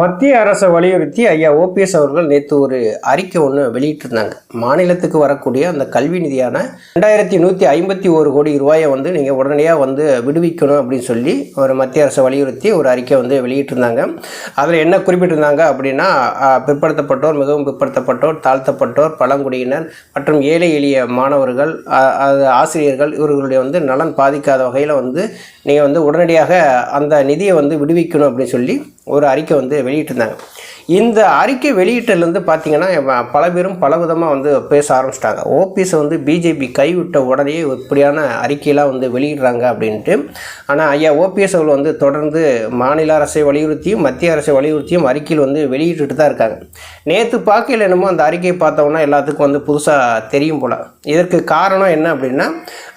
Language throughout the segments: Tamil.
மத்திய அரசை வலியுறுத்தி ஐயா ஓபிஎஸ் அவர்கள் நேற்று ஒரு அறிக்கை ஒன்று வெளியிட்டிருந்தாங்க. மாநிலத்துக்கு வரக்கூடிய அந்த கல்வி நிதியான ரெண்டாயிரத்தி நூற்றி ஐம்பத்தி ஒரு கோடி ரூபாயை வந்து நீங்கள் உடனடியாக வந்து விடுவிக்கணும் அப்படின்னு சொல்லி ஒரு மத்திய அரசை வலியுறுத்தி ஒரு அறிக்கை வந்து வெளியிட்டிருந்தாங்க. அதில் என்ன குறிப்பிட்டிருந்தாங்க அப்படின்னா பிற்படுத்தப்பட்டோர் மிகவும் பிற்படுத்தப்பட்டோர் தாழ்த்தப்பட்டோர் பழங்குடியினர் மற்றும் ஏழை எளிய மாணவர்கள் அது ஆசிரியர்கள் இவர்களுடைய வந்து நலன் பாதிக்காத வகையில் வந்து நீங்கள் வந்து உடனடியாக அந்த நிதியை வந்து விடுவிக்கணும் அப்படின்னு சொல்லி ஒரு அறிக்கை வந்து வெளியிட்டிருந்தாங்க. இந்த அறிக்கை வெளியிட்டிலேருந்து பார்த்தீங்கன்னா பல பேரும் பல விதமாக வந்து பேச ஆரம்பிச்சிட்டாங்க. ஓபிஎஸை வந்து பிஜேபி கைவிட்ட உடனே இப்படியான அறிக்கையெல்லாம் வந்து வெளியிடுறாங்க அப்படின்ட்டு. ஆனால் ஐயா ஓபிஎஸ் அவர்கள் வந்து தொடர்ந்து மாநில அரசை வலியுறுத்தியும் மத்திய அரசை வலியுறுத்தியும் அறிக்கையில் வந்து வெளியிட்டுட்டு தான் இருக்காங்க. நேற்று பார்க்கையில் என்னமோ அந்த அறிக்கையை பார்த்தோம்னா எல்லாத்துக்கும் வந்து புதுசாக தெரியும் போல். இதற்கு காரணம் என்ன அப்படின்னா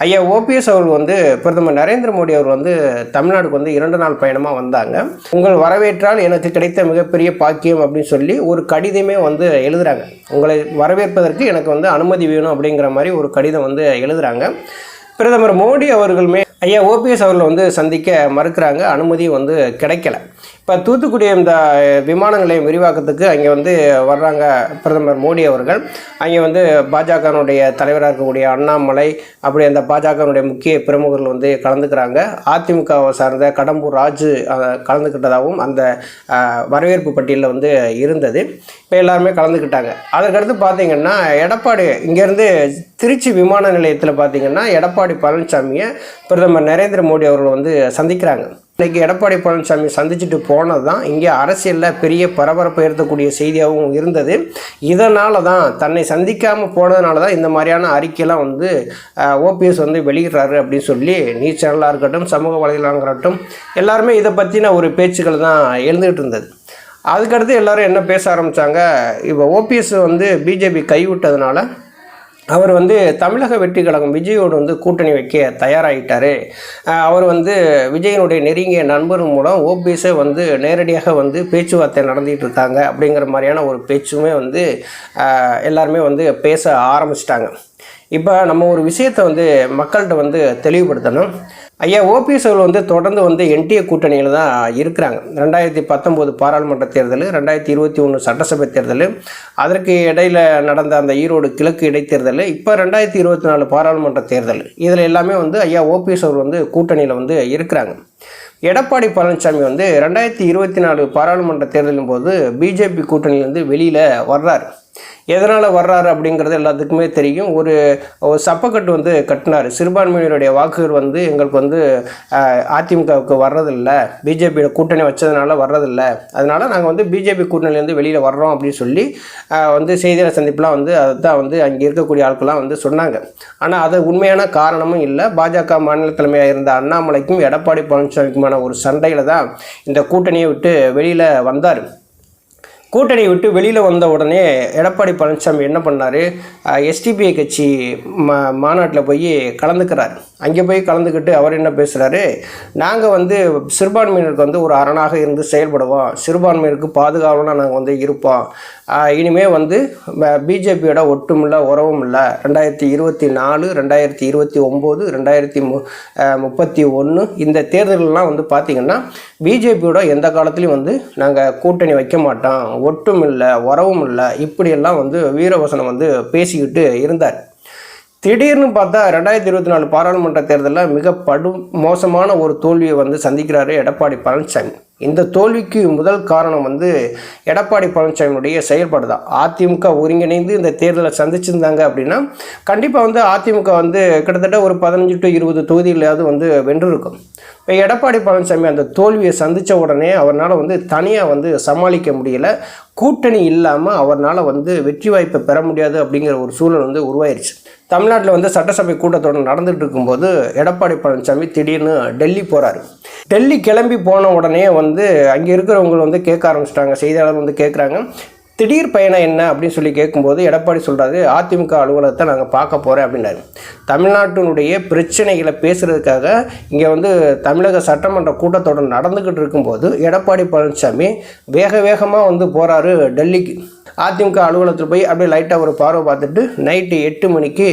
ஐயா ஓபிஎஸ் அவர்கள் வந்து பிரதமர் நரேந்திர மோடி அவர் வந்து தமிழ்நாடுக்கு வந்து இரண்டு நாள் பயணமாக வந்தாங்க. உங்கள் வரவேற்றால் எனக்கு கிடைத்த மிகப்பெரிய பாக்கியம் அப்படின்னு சொல்லி ஒரு கடிதமே வந்து எழுதுறாங்க. உங்களை வரவேற்பதற்கு எனக்கு வந்து அனுமதி வேணும் அப்படிங்கிற மாதிரி ஒரு கடிதம் வந்து எழுதுறாங்க. பிரதமர் மோடி அவர்களுமே ஐயா ஓபிஎஸ் அவர்களை வந்து சந்திக்க மறுக்கிறாங்க. அனுமதி வந்து கிடைக்கல. இப்போ தூத்துக்குடி இந்த விமான நிலையம் விரிவாக்கத்துக்கு அங்கே வந்து வர்றாங்க பிரதமர் மோடி அவர்கள். அங்கே வந்து பாஜகனுடைய தலைவராக இருக்கக்கூடிய அண்ணாமலை அப்படி அந்த பாஜகனுடைய முக்கிய பிரமுகர்கள் வந்து கலந்துக்கிறாங்க. அதிமுகவை சார்ந்த கடம்பூர் ராஜு கலந்துக்கிட்டதாகவும் அந்த வரவேற்பு பட்டியலில் வந்து இருந்தது. இப்போ எல்லாருமே கலந்துக்கிட்டாங்க. அதற்கடுத்து பார்த்தீங்கன்னா எடப்பாடி இங்கேருந்து திருச்சி விமான நிலையத்தில் பார்த்தீங்கன்னா எடப்பாடி பழனிசாமியை பிரதமர் நரேந்திர மோடி அவர்கள் வந்து சந்திக்கிறாங்க. இன்றைக்கி எடப்பாடி பழனிசாமி சந்திச்சுட்டு போனது தான் இங்கே அரசியலில் பெரிய பரபரப்பு ஏற்படக்கூடிய செய்தியாகவும் இருந்தது. இதனால தான் தன்னை சந்திக்காமல் போனதுனால தான் இந்த மாதிரியான அறிக்கையெல்லாம் வந்து ஓபிஎஸ் வந்து வெளியிடுறாரு அப்படின்னு சொல்லி நியூஸ் சேனலாக இருக்கட்டும் சமூக வலைதளங்களாக இருக்கட்டும் எல்லாருமே இதை பற்றின ஒரு பேச்சுக்கள் தான் எழுந்துகிட்டு இருந்தது. அதுக்கடுத்து எல்லோரும் என்ன பேச ஆரம்பித்தாங்க இப்போ ஓபிஎஸ் வந்து பிஜேபி கைவிட்டதுனால அவர் வந்து தமிழக வெற்றி கழகம் விஜயோடு வந்து கூட்டணி வைக்க தயாராகிட்டார் அவர் வந்து விஜயனுடைய நெருங்கிய நண்பர் மூலம் ஓபிஎஸை வந்து நேரடியாக வந்து பேச்சுவார்த்தை நடந்துகிட்டு இருக்காங்க அப்படிங்கிற மாதிரியான ஒரு பேச்சுமே வந்து எல்லாருமே வந்து பேச ஆரம்பிச்சிட்டாங்க. இப்போ நம்ம ஒரு விஷயத்தை வந்து மக்கள்கிட்ட வந்து தெளிவுபடுத்தணும். ஐயா ஓபிஎஸ் அவர்கள் வந்து தொடர்ந்து வந்து என்டிஏ கூட்டணியில் தான் இருக்கிறாங்க. ரெண்டாயிரத்தி பத்தொம்போது பாராளுமன்ற தேர்தல் ரெண்டாயிரத்தி இருபத்தி ஒன்று சட்டசபை தேர்தல் அதற்கு இடையில் நடந்த அந்த ஈரோடு கிழக்கு இடைத்தேர்தல் இப்போ ரெண்டாயிரத்தி இருபத்தி நாலு பாராளுமன்ற தேர்தல். இதில் எல்லாமே வந்து ஐயா ஓபிஎஸ் அவர் வந்து கூட்டணியில் வந்து இருக்கிறாங்க. எடப்பாடி பழனிசாமி வந்து ரெண்டாயிரத்தி இருபத்தி நாலு பாராளுமன்ற தேர்தலின் போது பிஜேபி கூட்டணியிலேருந்து வெளியில் வர்றார். எதனால் வர்றாரு அப்படிங்கிறது எல்லாத்துக்குமே தெரியும். ஒரு ஒரு சப்பக்கட்டு வந்து கட்டினார். சிறுபான்மையினருடைய வாக்குகள் வந்து எங்களுக்கு வந்து அதிமுகவுக்கு வர்றதில்லை. பிஜேபியோட கூட்டணி வச்சதுனால வர்றதில்லை. அதனால் நாங்கள் வந்து பிஜேபி கூட்டணியிலேருந்து வெளியில் வர்றோம் அப்படின்னு சொல்லி வந்து செய்தியாளர் சந்திப்புலாம் வந்து அதுதான் வந்து அங்கே இருக்கக்கூடிய ஆட்கள்லாம் வந்து சொன்னாங்க. ஆனால் அது உண்மையான காரணமும் இல்லை. பாஜக மாநில தலைமையாக இருந்த அண்ணாமலைக்கும் எடப்பாடி பழனிசாமிக்குமான ஒரு சண்டையில் தான் இந்த கூட்டணியை விட்டு வெளியில் வந்தார். கூட்டணியை விட்டு வெளியில் வந்த உடனே எடப்பாடி பழனிசாமி என்ன பண்ணார்? எஸ்டிபிஐ கட்சி மா மாநாட்டில் போய் கலந்துக்கிறார். அங்கே போய் கலந்துக்கிட்டு அவர் என்ன பேசுகிறாரு நாங்கள் வந்து சிறுபான்மையினருக்கு வந்து ஒரு அரணாக இருந்து செயல்படுவோம். சிறுபான்மையினருக்கு பாதுகாவலாக நாங்கள் வந்து இருப்போம். இனிமேல் இனிமே வந்து பிஜேபியோட ஒட்டுமில்ல உறவும் இல்லை. ரெண்டாயிரத்தி இருபத்தி நாலு ரெண்டாயிரத்தி இருபத்தி ஒம்பது ரெண்டாயிரத்தி மு முப்பத்தி ஒன்று இந்த தேர்தலெலாம் வந்து பார்த்திங்கன்னா பிஜேபியோட எந்த காலத்துலையும் வந்து நாங்கள் கூட்டணி வைக்க மாட்டோம். ஒட்டும் இல்லை உறவும் இல்லை. இப்படியெல்லாம் வந்து வீரவசனம் வந்து பேசிக்கிட்டு இருந்தார். திடீர்னு பார்த்தா ரெண்டாயிரத்தி இருபத்தி நாலு பாராளுமன்ற தேர்தலில் மிக படு மோசமான ஒரு தோல்வியை வந்து சந்திக்கிறாரு எடப்பாடி பழனிசாமி. இந்த தோல்விக்கு முதல் காரணம் வந்து எடப்பாடி பழனிசாமியுடைய செயல்பாடு தான் அதிமுக ஒருங்கிணைந்து இந்த தேர்தலை சந்திச்சிருந்தாங்க அப்படின்னா கண்டிப்பாக வந்து அதிமுக வந்து கிட்டத்தட்ட ஒரு பதினஞ்சு டு இருபது தொகுதியிலையாவது வந்து வென்றிருக்கும். இப்போ எடப்பாடி பழனிசாமி அந்த தோல்வியை சந்தித்த உடனே அவரால் வந்து தனியாக வந்து சமாளிக்க முடியல. கூட்டணி இல்லாமல் அவரால் வந்து வெற்றி வாய்ப்பை பெற முடியாது அப்படிங்கிற ஒரு சூழல் வந்து உருவாயிருச்சு. தமிழ்நாட்டில் வந்து சட்டசபை கூட்டத்தொடர் நடந்துகிட்டு இருக்கும்போது எடப்பாடி பழனிசாமி திடீர்னு டெல்லி போகிறாரு டெல்லி கிளம்பி போன உடனே வந்து அங்கே இருக்கிறவங்க வந்து கேட்க ஆரம்பிச்சிட்டாங்க. செய்தியாளர் வந்து கேட்குறாங்க. திடீர் பயணம் என்ன அப்படின்னு சொல்லி கேட்கும்போது எடப்பாடி சொல்கிறாரு அதிமுக அலுவலகத்தை நாங்கள் பார்க்க போகிறேன் அப்படின்னாரு. தமிழ்நாட்டினுடைய பிரச்சனைகளை பேசுகிறதுக்காக இங்கே வந்து தமிழக சட்டமன்ற கூட்டத்தொடர் நடந்துக்கிட்டு இருக்கும்போது எடப்பாடி பழனிசாமி வேக வேகமாக வந்து போகிறாரு டெல்லிக்கு. அதிமுக அலுவலகத்தில் போய் அப்படியே லைட்டாக ஒரு பார்வை பார்த்துட்டு நைட்டு எட்டு மணிக்கு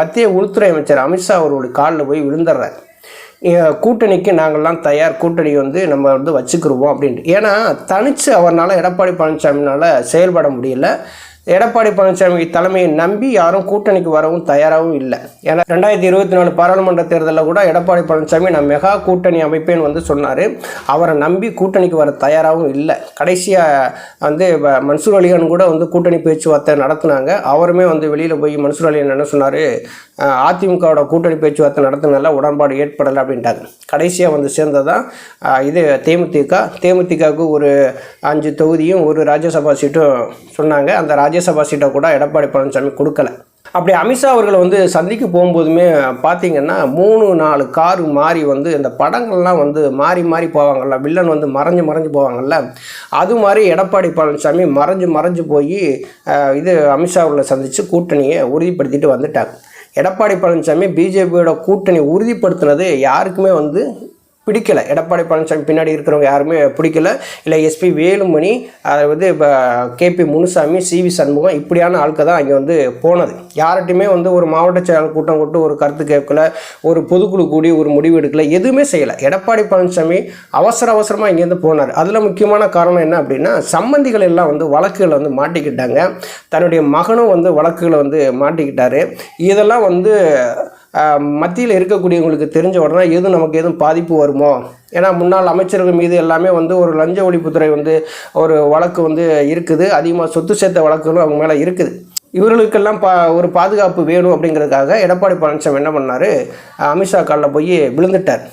மத்திய உள்துறை அமைச்சர் அமித்ஷா அவருடைய காலில் போய் விழுந்துடுறாரு. கூட்டணிக்கு நாங்கள்லாம் தயார். கூட்டணி வந்து நம்ம வந்து வச்சுக்கிருவோம் அப்படின்ட்டு. ஏன்னா தனித்து அவரால் எடப்பாடி பழனிசாமினால் செயல்பட முடியல. எடப்பாடி பழனிசாமி தலைமையை நம்பி யாரும் கூட்டணிக்கு வரவும் தயாராகவும் இல்லை. ஏன்னா ரெண்டாயிரத்தி இருபத்தி நாலு பாராளுமன்ற தேர்தலில் கூட எடப்பாடி பழனிசாமி நான் மெகா கூட்டணி அமைப்பேன்னு வந்து சொன்னார். அவரை நம்பி கூட்டணிக்கு வர தயாராகவும் இல்லை. கடைசியாக வந்து மன்சூர் அலிகான் கூட வந்து கூட்டணி பேச்சுவார்த்தை நடத்துனாங்க. அவருமே வந்து வெளியில் போய் மன்சூர் அலிகான் என்ன சொன்னார்? அதிமுகவோட கூட்டணி பேச்சுவார்த்தை நடத்தினால உடன்பாடு ஏற்படலை அப்படின்ட்டாங்க கடைசியாக வந்து சேர்ந்ததான் இது தேமுதிக. தேமுதிகவுக்கு ஒரு அஞ்சு தொகுதியும் ஒரு ராஜ்யசபா சீட்டும் சொன்னாங்க. அந்த ராஜ்யசபா சீட்டை கூட எடப்பாடி பழனிசாமி கொடுக்கல. அப்படி அமித்ஷா அவர்களை வந்து சந்திக்க போகும்போதுமே பார்த்தீங்கன்னா மூணு நாலு காரு மாறி வந்து இந்த படங்கள்லாம் வந்து மாறி மாறி போவாங்கள்ல வில்லன் வந்து மறைஞ்சு மறைஞ்சு போவாங்கள்ல அது மாதிரி எடப்பாடி பழனிசாமி மறைஞ்சு மறைஞ்சு போய் இது அமித்ஷா அவர்களை சந்தித்து கூட்டணியை உறுதிப்படுத்திட்டு வந்துட்டாங்க எடப்பாடி பழனிசாமி பிஜேபியோட கூட்டணி உறுதிப்படுத்தினது யாருக்குமே வந்து பிடிக்கல. எடப்பாடி பழனிசாமி பின்னாடி இருக்கிறவங்க யாருமே பிடிக்கல. இல்லை எஸ்பி வேலுமணி அதாவது இப்போ கேபி முனுசாமி சிவி சண்முகம் இப்படியான ஆட்கள் தான் அங்கே வந்து போனது. யார்கிட்டையுமே வந்து ஒரு மாவட்ட செயலாளர் கூட்டம் கூட்டு ஒரு கருத்து கேட்கல ஒரு பொதுக்குழு கூடி ஒரு முடிவு எடுக்கல எதுவுமே செய்யலை. எடப்பாடி பழனிசாமி அவசர அவசரமாக இங்கேருந்து போனார். அதில் முக்கியமான காரணம் என்ன அப்படின்னா சம்பந்திகள் எல்லாம் வந்து வழக்குகளை வந்து மாட்டிக்கிட்டாங்க. தன்னுடைய மகனும் வந்து வழக்குகளை வந்து மாட்டிக்கிட்டாரு. இதெல்லாம் வந்து மத்தியில் இருக்கக்கூடியவங்களுக்கு தெரிஞ்ச உடனே எதுவும் நமக்கு எதுவும் பாதிப்பு வருமோ? ஏன்னா முன்னாள் அமைச்சர்கள் மீது எல்லாமே வந்து ஒரு லஞ்ச ஒழிப்புத்துறை வந்து ஒரு வழக்கு வந்து இருக்குது. அதிகமாக சொத்து சேர்த்த வழக்குகளும் அவங்க மேலே இருக்குது. இவர்களுக்கெல்லாம் பா ஒரு பாதுகாப்பு வேணும் அப்படிங்கிறதுக்காக எடப்பாடி பழனிசாமி என்ன பண்ணார்? அமித்ஷா காலில் போய் விழுந்துட்டார்.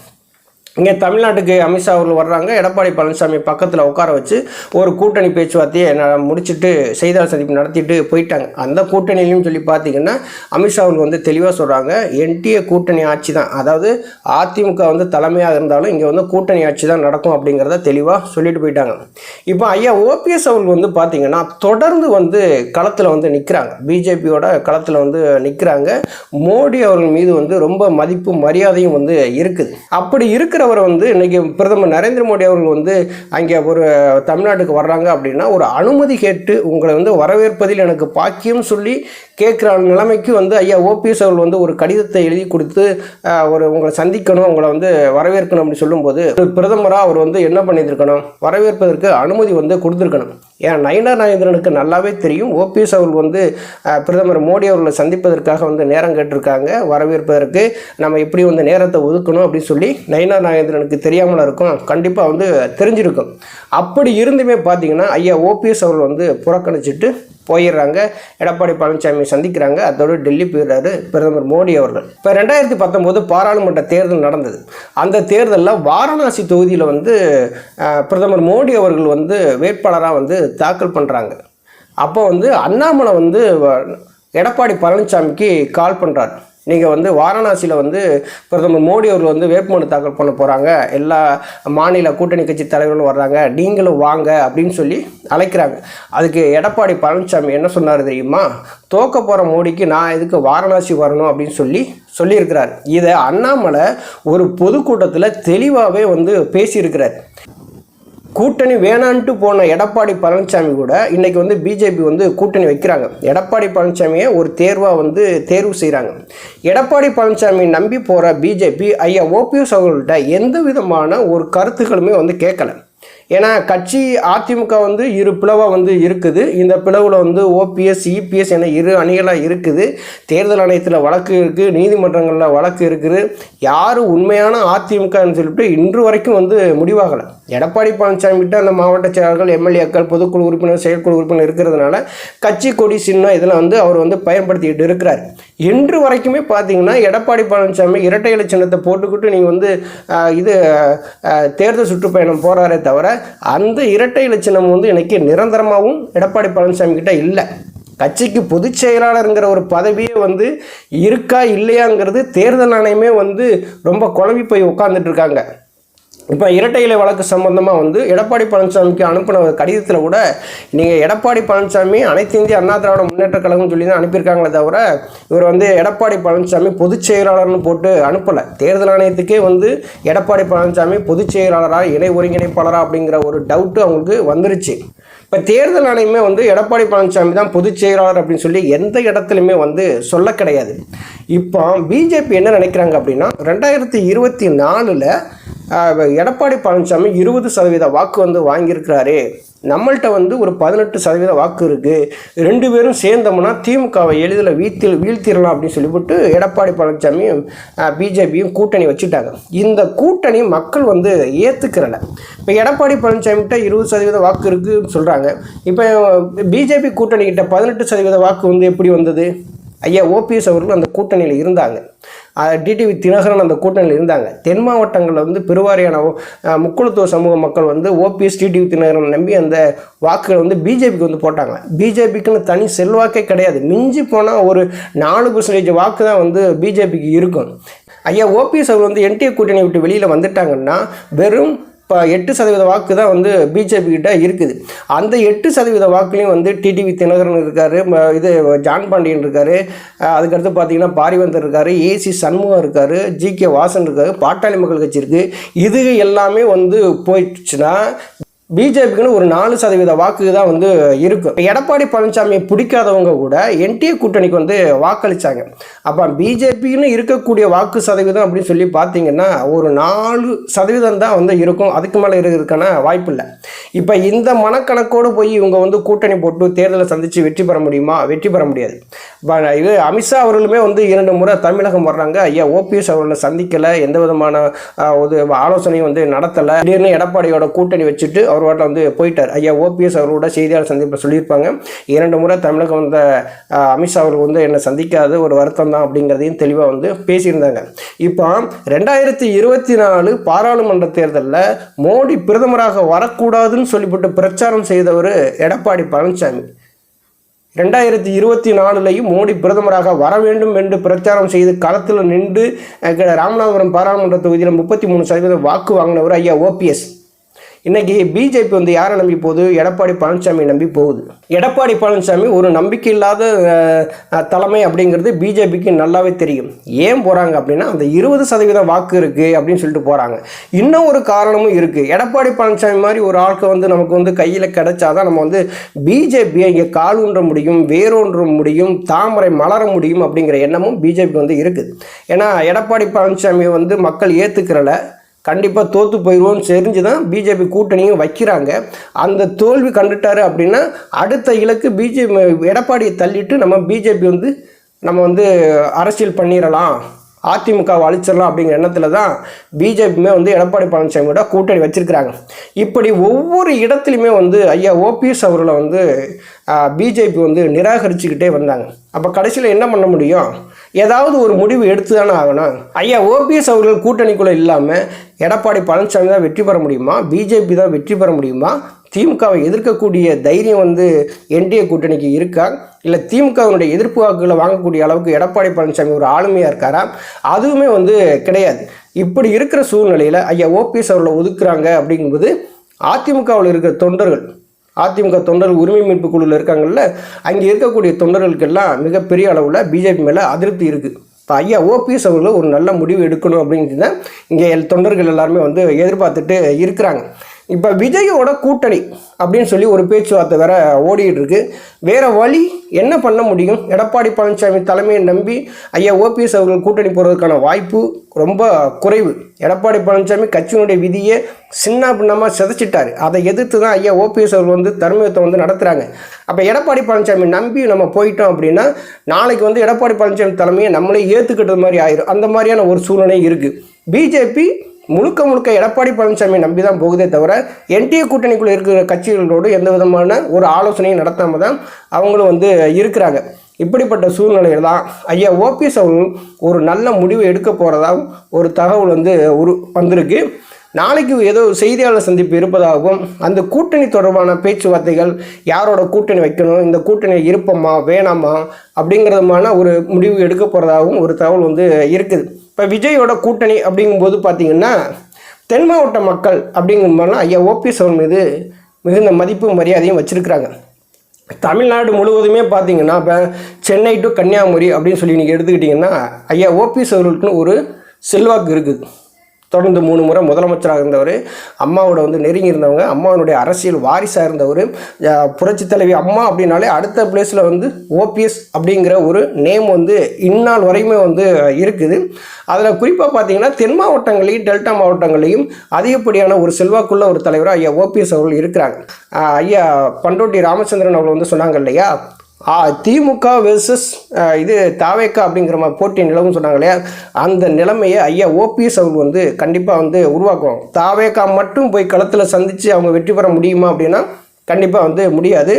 இங்கே தமிழ்நாட்டுக்கு அமித்ஷா அவர்கள் வர்றாங்க. எடப்பாடி பழனிசாமி பக்கத்தில் உட்கார வச்சு ஒரு கூட்டணி பேச்சுவார்த்தையை நான் முடிச்சுட்டு செய்தியாளர் சந்திப்பு நடத்திட்டு போயிட்டாங்க. அந்த கூட்டணியிலையும் சொல்லி பார்த்தீங்கன்னா அமித்ஷா அவர்கள் வந்து தெளிவாக சொல்கிறாங்க என்டிஏ கூட்டணி ஆட்சி தான். அதாவது அதிமுக வந்து தலைமையாக இருந்தாலும் இங்கே வந்து கூட்டணி ஆட்சி தான் நடக்கும் அப்படிங்கிறத தெளிவாக சொல்லிட்டு போயிட்டாங்க. இப்போ ஐயா ஓபிஎஸ் அவர்கள் வந்து பார்த்தீங்கன்னா தொடர்ந்து வந்து களத்தில் வந்து நிற்கிறாங்க பிஜேபியோட களத்தில் வந்து நிற்கிறாங்க மோடி அவர்கள் மீது வந்து ரொம்ப மதிப்பு மரியாதையும் வந்து இருக்குது. அப்படி இருக்கிற அவரை வந்து இன்றைக்கி பிரதமர் நரேந்திர மோடி அவர்கள் வந்து அங்கே ஒரு தமிழ்நாட்டுக்கு வர்றாங்க அப்படின்னா ஒரு அனுமதி கேட்டு உங்களை வந்து வரவேற்பதில் எனக்கு பாக்கியம் சொல்லி கேட்குற நிலைமைக்கு வந்து ஐயா ஓபிஎஸ் அவர்கள் வந்து ஒரு கடிதத்தை எழுதி கொடுத்து ஒரு உங்களை சந்திக்கணும் உங்களை வந்து வரவேற்கணும் அப்படின்னு சொல்லும்போது பிரதமராக அவர் வந்து என்ன பண்ணியிருக்கணும் வரவேற்பதற்கு அனுமதி வந்து கொடுத்துருக்கணும். ஏன் நயனார் நாகேந்திரனுக்கு நல்லாவே தெரியும். ஓபிஎஸ் அவர்கள் வந்து பிரதமர் மோடி அவர்களை சந்திப்பதற்காக வந்து நேரம் கேட்டிருக்காங்க. வரவேற்பதற்கு நம்ம எப்படி வந்து நேரத்தை ஒதுக்கணும் அப்படின்னு சொல்லி நயினார் நாகேந்திரனுக்கு தெரியாமல் இருக்கும் கண்டிப்பாக வந்து தெரிஞ்சிருக்கும். அப்படி இருந்துமே பார்த்தீங்கன்னா ஐயா ஓபிஎஸ் அவர்கள் வந்து புறக்கணிச்சிட்டு போயிடுறாங்க. எடப்பாடி பழனிசாமி சந்திக்கிறாங்க. அதோடு டெல்லி போயிடுறாரு பிரதமர் மோடி அவர்கள். இப்போ ரெண்டாயிரத்தி பத்தொம்போது பாராளுமன்ற தேர்தல் நடந்தது. அந்த தேர்தலில் வாரணாசி தொகுதியில் வந்து பிரதமர் மோடி அவர்கள் வந்து வேட்பாளராக வந்து தாக்கல் பண்ணுறாங்க அப்போ வந்து அண்ணாமலை வந்து எடப்பாடி பழனிசாமிக்கு கால் பண்ணுறாரு நீங்கள் வந்து வாரணாசியில் வந்து பிரதமர் மோடி அவர்கள் வந்து வேட்புமனு தாக்கல் பண்ண போகிறாங்க எல்லா மாநில கூட்டணி கட்சி தலைவர்களும் வர்றாங்க. நீங்களும் வாங்க அப்படின்னு சொல்லி அழைக்கிறாங்க. அதுக்கு எடப்பாடி பழனிசாமி என்ன சொன்னார் தெரியுமா? தோக்க போகிற மோடிக்கு நான் எதுக்கு வாரணாசி வரணும் அப்படின்னு சொல்லி சொல்லியிருக்கிறார். இதை அண்ணாமலை ஒரு பொதுக்கூட்டத்தில் தெளிவாகவே வந்து பேசியிருக்கிறார். கூட்டணி வேணான்ட்டு போன எடப்பாடி பழனிசாமி கூட இன்றைக்கி வந்து பிஜேபி வந்து கூட்டணி வைக்கிறாங்க. எடப்பாடி பழனிசாமியை ஒரு தேர்வாக வந்து தேர்வு செய்கிறாங்க எடப்பாடி பழனிசாமி நம்பி போகிற பிஜேபி ஐயா ஓபிஎஸ் அவர்கள்ட்ட எந்த விதமான ஒரு கருத்துக்களுமே வந்து கேட்கல. ஏன்னா கட்சி அதிமுக வந்து இரு பிளவாக வந்து இருக்குது. இந்த பிளவில் வந்து ஓபிஎஸ் இபிஎஸ் என இரு அணிகளாக இருக்குது. தேர்தல் ஆணையத்தில் வழக்கு இருக்குது நீதிமன்றங்களில் வழக்கு இருக்குது. யார் உண்மையான அதிமுகன்னு சொல்லிட்டு இன்று வரைக்கும் வந்து முடிவாகலை. எடப்பாடி பழனிசாமி கிட்ட அந்த மாவட்ட செயலாளர்கள் எம்எல்ஏக்கள் பொதுக்குழு உறுப்பினர் செயற்குழு உறுப்பினர் இருக்கிறதுனால கட்சி கொடி சின்னம் இதெல்லாம் வந்து அவர் வந்து பயன்படுத்திக்கிட்டு இருக்கிறார். இன்று வரைக்குமே பார்த்தீங்கன்னா எடப்பாடி பழனிசாமி இரட்டை இலை சின்னத்தை போட்டுக்கிட்டு நீங்கள் வந்து இது தேர்தல் சுற்றுப்பயணம் போகிறாரே தவிர அந்த இரட்டை லட்சணம் வந்து எனக்கு நிரந்தரமாகவும் எடப்பாடி பழனிசாமி கிட்ட இல்லை. கட்சிக்கு பொதுச் செயலாளருங்கிற ஒரு பதவியே வந்து இருக்கா இல்லையாங்கிறது தேர்தல் ஆணையமே வந்து ரொம்ப குழம்பி போய் உட்காந்துட்டு இருக்காங்க. இப்போ இரட்டை இலை வழக்கு சம்பந்தமாக வந்து எடப்பாடி பழனிசாமிக்கு அனுப்பின கடிதத்தில் கூட நீங்கள் எடப்பாடி பழனிசாமி அனைத்து இந்திய அண்ணா திராவிட முன்னேற்ற கழகம் சொல்லி தான் அனுப்பியிருக்காங்களே தவிர இவர் வந்து எடப்பாடி பழனிசாமி பொதுச் செயலாளர்னு போட்டு அனுப்பலை. தேர்தல் ஆணையத்துக்கே வந்து எடப்பாடி பழனிசாமி பொதுச் செயலாளராக இணை ஒருங்கிணைப்பாளராக அப்படிங்கிற ஒரு டவுட்டு அவங்களுக்கு வந்துருச்சு. இப்போ தேர்தல் ஆணையமே வந்து எடப்பாடி பழனிசாமி தான் பொதுச் செயலாளர் அப்படின்னு சொல்லி எந்த இடத்துலையுமே வந்து சொல்ல கிடையாது. இப்போ பிஜேபி என்ன நினைக்கிறாங்க அப்படின்னா ரெண்டாயிரத்தி இருபத்தி நாலில் எடப்பாடி பழனிசாமி இருபது சதவீத வாக்கு வந்து வாங்கியிருக்கிறாரு. நம்மள்கிட்ட வந்து ஒரு பதினெட்டு சதவீத வாக்கு இருக்குது ரெண்டு பேரும் சேர்ந்தோம்னா திமுகவை எளிதில் வீழ்த்தி வீழ்த்திடலாம் அப்படின்னு சொல்லிவிட்டு எடப்பாடி பழனிசாமியும் பிஜேபியும் கூட்டணி வச்சுட்டாங்க. இந்த கூட்டணி மக்கள் வந்து ஏற்றுக்கிறல இப்போ எடப்பாடி பழனிசாமிகிட்ட இருபது சதவீத வாக்கு இருக்குன்னு சொல்கிறாங்க இப்போ பிஜேபி கூட்டணிக்கிட்ட பதினெட்டு சதவீத வாக்கு வந்து எப்படி வந்தது? ஐயா ஓபிஎஸ் அவர்கள் அந்த கூட்டணியில் இருந்தாங்க. டிடிவி தினகரன் அந்த கூட்டணியில் இருந்தாங்க. தென் மாவட்டங்களில் வந்து பெருவாரியான முக்குளத்துவ சமூக மக்கள் வந்து ஓபிஎஸ் டிடிவி தினகரன் நம்பி அந்த வாக்குகளை வந்து பிஜேபிக்கு வந்து போட்டாங்க. பிஜேபிக்குன்னு தனி செல்வாக்கே கிடையாது. மிஞ்சி போனால் ஒரு நாலு பர்சன்டேஜ் வாக்கு தான் வந்து பிஜேபிக்கு இருக்கும். ஐயா ஓபிஎஸ் அவர் வந்து என்டிஏ கூட்டணி விட்டு வெளியில் வந்துட்டாங்கன்னா வெறும் இப்போ எட்டு சதவீத வாக்கு தான் வந்து பிஜேபி கிட்ட இருக்குது. அந்த எட்டு சதவீத வாக்குலையும் வந்து டிடிவி தினகரன் இருக்கார் இது ஜான் பாண்டியன் இருக்கார் அதுக்கடுத்து பார்த்தீங்கன்னா பாரிவந்தர் இருக்கார் ஏசி சண்முகம் இருக்கார் ஜி கே வாசன் இருக்கார் பாட்டாளி மக்கள் கட்சி இருக்குது இது எல்லாமே வந்து போயிடுச்சுன்னா பிஜேபிக்குன்னு ஒரு நாலு சதவீத வாக்கு தான் வந்து இருக்கும் எடப்பாடி பழனிசாமியை பிடிக்காதவங்க கூட என்டிஏ கூட்டணிக்கு வந்து வாக்களிச்சாங்க. அப்போ பிஜேபின்னு இருக்கக்கூடிய வாக்கு சதவீதம் அப்படின்னு சொல்லி பார்த்தீங்கன்னா ஒரு நாலு சதவீதம் தான் வந்து இருக்கும். அதுக்கு மேலே இருக்கிறதுக்கான வாய்ப்பு இல்லை. இப்போ இந்த மனக்கணக்கோடு போய் இவங்க வந்து கூட்டணி போட்டு தேர்தலை சந்தித்து வெற்றி பெற முடியுமா? வெற்றி பெற முடியாது. இது அமித்ஷா அவர்களுமே வந்து இரண்டு முறை தமிழகம் வர்றாங்க. ஐயா ஓபிஎஸ் அவர்களை சந்திக்கலை. எந்த விதமான ஒரு ஆலோசனையும் வந்து நடத்தலை. திடீர்னு எடப்பாடியோட கூட்டணி வச்சுட்டு அவர் வாட்டில் வந்து போயிட்டார். ஐயா ஓபிஎஸ் அவர்களோட செய்தியாளர் சந்திப்பில் சொல்லியிருப்பாங்க. இரண்டு முறை தமிழகம் வந்த அமித்ஷா அவர்கள் வந்து என்னை சந்திக்காத ஒரு வருத்தம் தான் அப்படிங்கிறதையும் தெளிவாக வந்து பேசியிருந்தாங்க. இப்போ ரெண்டாயிரத்தி இருபத்தி நாலு பாராளுமன்ற தேர்தலில் மோடி பிரதமராக வரக்கூடாதுன்னு சொல்லிவிட்டு பிரச்சாரம் செய்தவர் எடப்பாடி பழனிசாமி. ரெண்டாயிரத்தி இருபத்தி நாலுலையும் மோடி பிரதமராக வர வேண்டும் என்று பிரச்சாரம் செய்து களத்தில் நின்று ராமநாதபுரம் பாராளுமன்ற தொகுதியில் முப்பத்தி மூணு சதவீதம் வாக்கு வாங்கினவர் ஐயா ஓபிஎஸ். இன்னைக்கு பிஜேபி வந்து யாரை நம்பி போகுது? எடப்பாடி பழனிசாமி நம்பி போகுது. எடப்பாடி பழனிசாமி ஒரு நம்பிக்கை இல்லாத தலைமை அப்படிங்கிறது பிஜேபிக்கு நல்லாவே தெரியும். ஏன் போகிறாங்க அப்படின்னா அந்த இருபது சதவீதம் வாக்கு இருக்குது அப்படின்னு சொல்லிட்டு போகிறாங்க இன்னும் ஒரு காரணமும் இருக்குது எடப்பாடி பழனிசாமி மாதிரி ஒரு ஆளுக்கு வந்து நமக்கு வந்து கையில் கிடைச்சாதான் நம்ம வந்து பிஜேபியை இங்கே கால் ஊன்ற முடியும் வேரூன்ற முடியும் தாமரை மலர முடியும் அப்படிங்கிற எண்ணமும் பிஜேபி வந்து இருக்குது. ஏன்னா எடப்பாடி பழனிசாமியை வந்து மக்கள் ஏற்றுக்கிறல கண்டிப்பாக தோற்று போயிடுவோம்னு தெரிஞ்சு தான் பிஜேபி கூட்டணியும் வைக்கிறாங்க. அந்த தோல்வி கண்டுட்டாரு அப்படின்னா அடுத்த இலக்கு பிஜேபி எடப்பாடியை தள்ளிட்டு நம்ம பிஜேபி வந்து நம்ம வந்து அரசியல் பண்ணிடலாம். அதிமுகவை அழிச்சிடலாம் அப்படிங்கிற எண்ணத்தில் தான் பிஜேபியுமே வந்து எடப்பாடி பழனிசாமியோட கூட்டணி வச்சிருக்கிறாங்க. இப்படி ஒவ்வொரு இடத்துலையுமே வந்து ஐயா ஓபிஎஸ் அவர்களை வந்து பிஜேபி வந்து நிராகரிச்சுக்கிட்டே வந்தாங்க. அப்போ கடைசியில் என்ன பண்ண முடியும்? ஏதாவது ஒரு முடிவு எடுத்து தானே ஆகணும்? ஐயா ஓபிஎஸ் அவர்கள் கூட்டணிக்குள்ளே இல்லாமல் எடப்பாடி பழனிசாமி தான் வெற்றி பெற முடியுமா? பிஜேபி தான் வெற்றி பெற முடியுமா? திமுகவை எதிர்க்கக்கூடிய தைரியம் வந்து என்டிஏ கூட்டணிக்கு இருக்கா? இல்லை திமுகவினுடைய எதிர்ப்பு வாக்குகளை வாங்கக்கூடிய அளவுக்கு எடப்பாடி பழனிசாமி ஒரு ஆளுமையாக இருக்காரா? அதுவுமே வந்து கிடையாது. இப்படி இருக்கிற சூழ்நிலையில் ஐயா ஓபிஎஸ் அவர்களை ஒதுக்குறாங்க அப்படிங்கும்போது அதிமுகவில் இருக்கிற தொண்டர்கள் அதிமுக தொண்டர்கள் உரிமை மீட்பு குழுவில் இருக்காங்கல்ல அங்கே இருக்கக்கூடிய தொண்டர்களுக்கெல்லாம் மிகப்பெரிய அளவில் பிஜேபி மேலே அதிருப்தி இருக்குது இப்போ ஐயா ஓபிஎஸ் அவர்கள் ஒரு நல்ல முடிவு எடுக்கணும் அப்படின்ட்டு தான் இங்கே தொண்டர்கள் எல்லாருமே வந்து எதிர்பார்த்துட்டு இருக்கிறாங்க. இப்போ விஜயோட கூட்டணி அப்படின்னு சொல்லி ஒரு பேச்சுவார்த்தை வேற ஓடிட்டு இருக்கு வேற வழி என்ன பண்ண முடியும்? எடப்பாடி பழனிசாமி தலைமையை நம்பி ஐயா ஓபிஎஸ் அவர்கள் கூட்டணி போகிறதுக்கான வாய்ப்பு ரொம்ப குறைவு. எடப்பாடி பழனிசாமி கட்சியினுடைய விதியை சின்ன பின்னமாக சிதைச்சிட்டாரு. அதை எதிர்த்து தான் ஐயா ஓபிஎஸ் அவர்கள் வந்து தர்மயுத்தம் வந்து நடத்துகிறாங்க அப்போ எடப்பாடி பழனிசாமி நம்பி நம்ம போயிட்டோம் அப்படின்னா நாளைக்கு வந்து எடப்பாடி பழனிசாமி தலைமையை நம்மளே ஏற்றுக்கிட்டது மாதிரி ஆயிரும். அந்த மாதிரியான ஒரு சூழ்நிலை இருக்குது பிஜேபி முழுக்க முழுக்க எடப்பாடி பழனிசாமி நம்பி தான் போகுதே தவிர என்டிஏ கூட்டணிக்குள்ளே இருக்கிற கட்சிகளோடு எந்த விதமான ஒரு ஆலோசனையும் நடத்தாமல் தான் அவங்களும் வந்து இருக்கிறாங்க. இப்படிப்பட்ட சூழ்நிலையில் தான் ஐயா ஓபிஎஸ் அவர்கள் ஒரு நல்ல முடிவு எடுக்க போகிறதாகவும் ஒரு தகவல் வந்து உரு வந்திருக்கு. நாளைக்கு ஏதோ செய்தியாளர் சந்திப்பு இருப்பதாகவும் அந்த கூட்டணி தொடர்பான பேச்சுவார்த்தைகள் யாரோட கூட்டணி வைக்கணும் இந்த கூட்டணி இருப்போமா வேணாமா அப்படிங்கிறதுமான ஒரு முடிவு எடுக்க போகிறதாகவும் ஒரு தகவல் வந்து இருக்குது. இப்போ விஜயோட கூட்டணி அப்படிங்கும்போது பார்த்திங்கன்னா தென் மாவட்ட மக்கள் அப்படிங்கிற ஐயா ஓபிஎஸ் அவர் மீது மிகுந்த மதிப்பு மரியாதையும் வச்சுருக்கிறாங்க. தமிழ்நாடு முழுவதுமே பார்த்தீங்கன்னா இப்போ சென்னை டு கன்னியாகுமரி அப்படின்னு சொல்லி நீங்கள் எடுத்துக்கிட்டிங்கன்னா ஐயா ஓபிஎஸ் அவர்களுக்குன்னு ஒரு செல்வாக்கு இருக்குது. தொடர்ந்து மூணு முறை முதலமைச்சராக இருந்தவர் அம்மாவோட வந்து நெருங்கி இருந்தவங்க அம்மாவனுடைய அரசியல் வாரிசாக இருந்தவர் புரட்சி தலைவி அம்மா அப்படின்னாலே அடுத்த பிளேஸில் வந்து ஓபிஎஸ் அப்படிங்கிற ஒரு நேம் வந்து இந்நாள் வரையுமே வந்து இருக்குது. அதில் குறிப்பாக பார்த்தீங்கன்னா தென் மாவட்டங்களையும் டெல்டா மாவட்டங்களையும் அதிகப்படியான ஒரு செல்வாக்குள்ள ஒரு தலைவராக ஐயா ஓபிஎஸ் அவர்கள் இருக்கிறாங்க. ஐயா பண்டோட்டி ராமச்சந்திரன் அவர்கள் வந்து சொன்னாங்க இல்லையா? திமுக வெர்சஸ் இது தாவேக்கா அப்படிங்கிற மாதிரி போட்டி நிலவும் சொன்னாங்க இல்லையா? அந்த நிலைமையை ஐயா ஓபிஎஸ் அவர் வந்து கண்டிப்பாக வந்து உருவாக்குவாங்க தாவேக்கா மட்டும் போய் களத்தில் சந்தித்து அவங்க வெற்றி பெற முடியுமா அப்படின்னா கண்டிப்பாக வந்து முடியாது.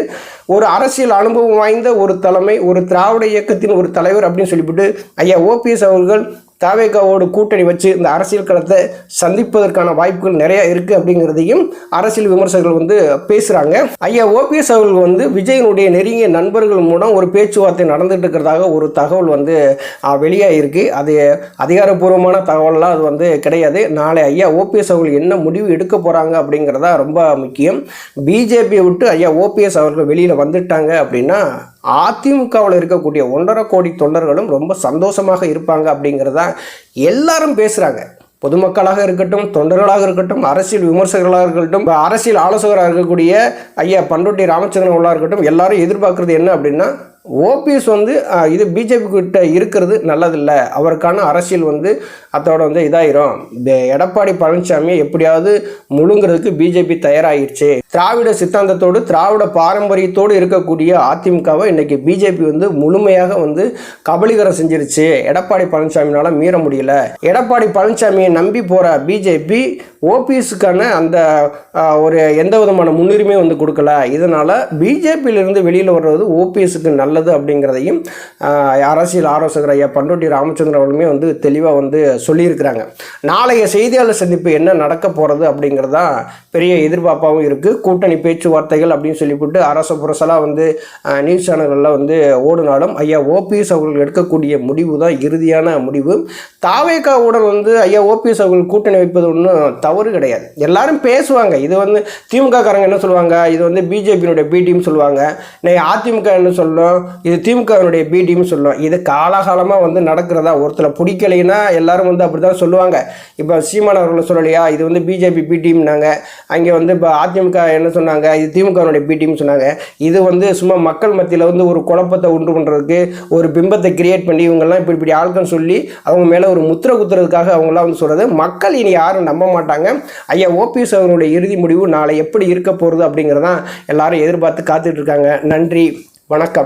ஒரு அரசியல் அனுபவம் வாய்ந்த ஒரு தலைமை ஒரு திராவிட இயக்கத்தின் ஒரு தலைவர் அப்படின்னு சொல்லிவிட்டு ஐயா ஓபிஎஸ் அவர்கள் தாவேகாவோடு கூட்டணி வச்சு இந்த அரசியல் களத்தை சந்திப்பதற்கான வாய்ப்புகள் நிறைய இருக்குது அப்படிங்கிறதையும் அரசியல் விமர்சகர்கள் வந்து பேசுகிறாங்க ஐயா ஓபிஎஸ் அவர்கள் வந்து விஜயனுடைய நெருங்கிய நண்பர்கள் மூலம் ஒரு பேச்சுவார்த்தை நடந்துட்டு இருக்கிறதாக ஒரு தகவல் வந்து வெளியாகிருக்கு அது அதிகாரப்பூர்வமான தகவல்லாம் அது வந்து கிடையாது. நாளை ஐயா ஓபிஎஸ் அவர்கள் என்ன முடிவு எடுக்க போகிறாங்க அப்படிங்கிறதா ரொம்ப முக்கியம். பிஜேபியை விட்டு ஐயா ஓபிஎஸ் அவர்கள் வெளியில் வந்துட்டாங்க அப்படின்னா அதிமுகவில் இருக்கக்கூடிய ஒன்றரை கோடி தொண்டர்களும் ரொம்ப சந்தோஷமாக இருப்பாங்க அப்படிங்கிறதா எல்லாரும் பேசுகிறாங்க பொதுமக்களாக இருக்கட்டும் தொண்டர்களாக இருக்கட்டும் அரசியல் விமர்சகர்களாக இருக்கட்டும் அரசியல் ஆலோசகராக இருக்கக்கூடிய ஐயா பண்டோட்டி ராமச்சந்திரன் உள்ளா இருக்கட்டும் எல்லாரும் எதிர்பார்க்குறது என்ன அப்படின்னா ஓபிஎஸ் வந்து இது பிஜேபி கிட்ட இருக்கிறது நல்லதில்லை. அவருக்கான அரசியல் வந்து அதோட வந்து இதாயிரும். எடப்பாடி பழனிசாமியை எப்படியாவது முழுங்கிறதுக்கு பிஜேபி தயாராகிடுச்சு திராவிட சித்தாந்தத்தோடு திராவிட பாரம்பரியத்தோடு இருக்கக்கூடிய அதிமுகவை இன்னைக்கு பிஜேபி வந்து முழுமையாக வந்து கபலீகரம் செஞ்சிருச்சு. எடப்பாடி பழனிசாமினால மீற முடியல. எடப்பாடி பழனிசாமியை நம்பி போகிற பிஜேபி ஓபிஎஸ்க்கான அந்த ஒரு எந்த விதமான முன்னுரிமையும் வந்து கொடுக்கல. இதனால் பிஜேபியிலிருந்து வெளியில் வர்றது ஓபிஎஸ்க்கு நல்லது அப்படிங்கிறதையும் அரசியல் ஆலோசகர் ஐயா பண்டோட்டி ராமச்சந்திரன் அவர்களுமே வந்து தெளிவாக வந்து சொல்லியிருக்கிறாங்க. நாளைய செய்தியாளர் சந்திப்பு என்ன நடக்க போகிறது தான் பெரிய எதிர்பார்ப்பாகவும் இருக்குது கூட்டணி பேச்சுவார்த்தைகள் அப்படின்னு சொல்லிவிட்டு அரச புரசலாக வந்து நியூஸ் சேனல்களில் வந்து ஓடினாலும் ஐயா ஓபிஎஸ் அவர்கள் எடுக்கக்கூடிய முடிவு தான் இறுதியான முடிவு. தாவேக்காவுடன் வந்து ஐயா ஓபிஎஸ் அவர்கள் கூட்டணி வைப்பது ஒன்றும் தவறு கிடையாது. எல்லாரும் பேசுவாங்க. இது வந்து திமுக காரங்க என்ன சொல்லுவாங்க? இது வந்து பிஜேபியினுடைய பி டீம் சொல்லுவாங்க. நான் அதிமுக என்ன சொல்லும்? இது திமுகவினுடைய பி டீம் சொல்லும். இது காலாகாலமாக வந்து நடக்கிறதா ஒருத்தர் பிடிக்கலைன்னா எல்லாரும் வந்து அப்படி தான் சொல்லுவாங்க. இப்போ சீமான் அவர்கள் சொல்லலையா? இது வந்து பிஜேபி பி டீம்னாங்க அங்கே வந்து இப்போ அதிமுக என்ன சொன்னாங்க? இது திமுகவினுடைய பி டீம் சொன்னாங்க. இது வந்து சும்மா மக்கள் மத்தியில் வந்து ஒரு குழப்பத்தை உண்டு பண்ணுறதுக்கு ஒரு பிம்பத்தை கிரியேட் பண்ணி இவங்கெல்லாம் இப்படி இப்படி ஆட்கள் சொல்லி அவங்க மேலே ஒரு முத்திரை குத்துறதுக்காக அவங்களாம் வந்து சொல்கிறது மக்கள் இனி யாரும் நம்ப மாட்டாங்க. ஐயா ஓபிஎஸ் அவர்களுடைய இறுதி முடிவு நாளை எப்படி இருக்க போகிறது அப்படிங்கிறதான் எல்லாரும் எதிர்பார்த்து காத்துட்டு இருக்காங்க. நன்றி. வணக்கம்.